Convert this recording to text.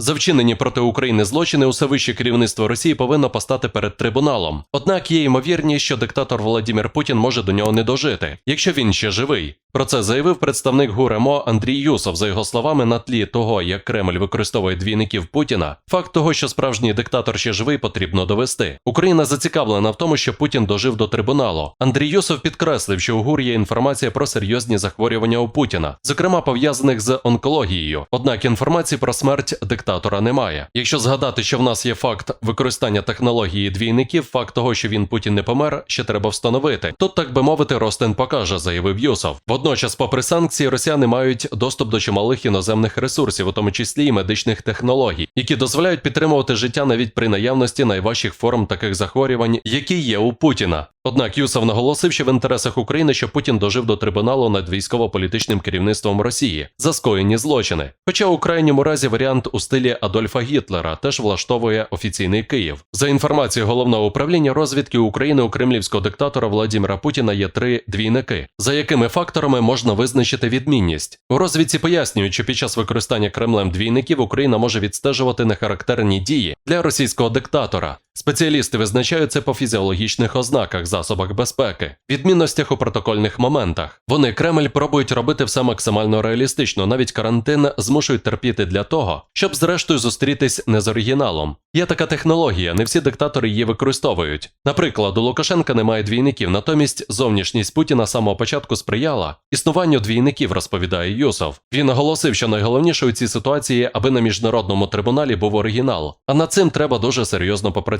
За вчинені проти України злочини усе вище керівництво Росії повинно постати перед трибуналом. Однак є ймовірність, що диктатор Володимир Путін може до нього не дожити, якщо він ще живий. Про це заявив представник ГУРЕМО Андрій Юсов. За його словами, на тлі того, як Кремль використовує двійників Путіна, факт того, що справжній диктатор ще живий, потрібно довести. Україна зацікавлена в тому, що Путін дожив до трибуналу. Андрій Юсов підкреслив, що у ГУР є інформація про серйозні захворювання у Путіна, зокрема пов'язаних з онкологією. Однак інформації про смерть диктатора немає. Якщо згадати, що в нас є факт використання технології двійників, факт того, що він Путін не помер, ще треба встановити. Тут, так би мовити, Ростен покаже, заявив Юсов. Водночас, попри санкції, росіяни мають доступ до чималих іноземних ресурсів, у тому числі і медичних технологій, які дозволяють підтримувати життя навіть при наявності найважчих форм таких захворювань, які є у Путіна. Однак Юсов наголосив, що в інтересах України, що Путін дожив до трибуналу над військово-політичним керівництвом Росії за скоєні злочини. Хоча у крайньому разі варіант у стилі Адольфа Гітлера теж влаштовує офіційний Київ. За інформацією головного управління розвідки України у кремлівського диктатора Владимира Путіна є три двійники, за якими факторами можна визначити відмінність. У розвідці пояснюють, що під час використання Кремлем двійників Україна може відстежувати нехарактерні дії для російського диктатора. Спеціалісти визначають це по фізіологічних ознаках, засобах безпеки, відмінностях у протокольних моментах. Вони Кремль пробують робити все максимально реалістично, навіть карантин змушують терпіти для того, щоб зрештою зустрітись не з оригіналом. Є така технологія, не всі диктатори її використовують. Наприклад, у Лукашенка немає двійників, натомість зовнішність Путіна самого початку сприяла існуванню двійників, розповідає Юсов. Він наголосив, що найголовніше у цій ситуації, аби на міжнародному трибуналі був оригінал, а над цим треба дуже серйозно попрацювати.